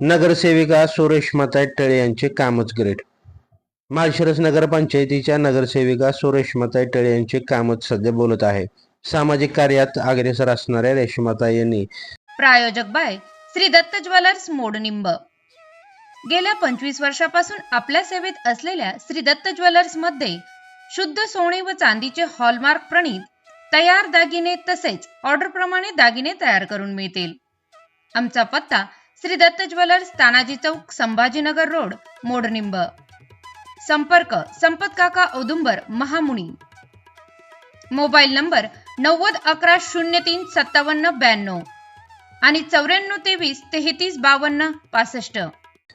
नगरसेविका सुरेशमाता टळे यांचे कामच ग्रेट माळशिरस नगरपंचायतीच्या नगरसेविका सुरेशमाता टळे यांचे कामच सध्या बोलत आहे. सामाजिक कार्यात अग्रेसर असणाऱ्या रेशमाता यांनी प्रायोजक बाय श्री दत्त ज्वेलर्स मोडनिंब गेल्या पंचवीस वर्षापासून आपल्या सेवेत असलेल्या श्री दत्त ज्वेलर्समध्ये शुद्ध सोने व चांदीचे हॉलमार्क प्रणीत तयार दागिने तसेच ऑर्डर प्रमाणे दागिने तयार करून मिळतील. आमचा पत्ता श्री दत्त ज्वेलर्स तानाजी चौक संभाजीनगर रोड मोडनिंब. संपर्क संपत काका औदुंबर महामुनी. मोबाईल नंबर नव्वद अकरा शून्य तीन सत्तावन्न ब्याण्णव. आणि चौऱ्याण्णव तेवीस तेहतीस बावन्न पासष्ट.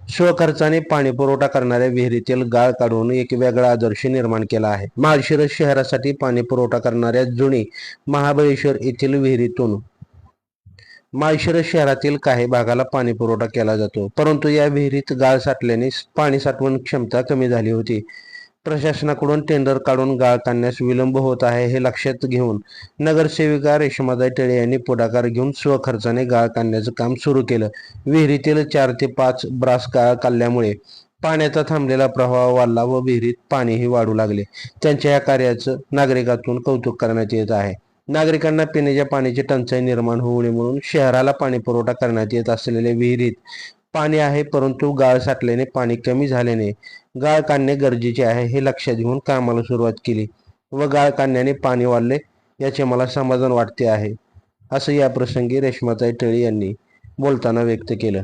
स्वखर्चाने पाणी पुरवठा करणाऱ्या विहिरीतील गाळ काढून एक वेगळा आदर्श निर्माण केला आहे. माळशिरस शहरासाठी पाणी पुरवठा करणाऱ्या जुनी महाबळेश्वर येथील विहिरीतून माळशिरस शहरातील काही भागाला पाणी पुरवठा केला जातो. परंतु या विहिरीत गाळ साठल्याने पाणी साठवण क्षमता कमी झाली होती. प्रशासनाकडून टेंडर काढून गाळ काढण्यास विलंब होत आहे हे लक्षात घेऊन नगरसेविका रेशमादाई टेळे यांनी पुढाकार घेऊन स्वखर्चाने गाळ काढण्याचं काम सुरू केलं. विहिरीतील चार ते पाच ब्रास गाळ काढल्यामुळे पाण्याचा थांबलेला प्रवाह वाढला व विहिरीत पाणीही वाढू लागले. त्यांच्या या कार्याचं नागरिकातून कौतुक करण्यात येत आहे. नागरिकांना पिण्याच्या पाण्याची टंचाई निर्माण होऊ नये म्हणून शहराला पाणी पुरवठा करण्यात येत असलेल्या विहिरीत पाणी आहे परंतु गाळ साठल्याने पाणी कमी झाल्याने गाळ काढणे गरजेचे आहे हे लक्षात घेऊन कामाला सुरुवात केली व गाळ काढण्याने पाणी वाढले याचे मला समाधान वाटते आहे असं या प्रसंगी रेश्माताई टळी यांनी बोलताना व्यक्त केलं.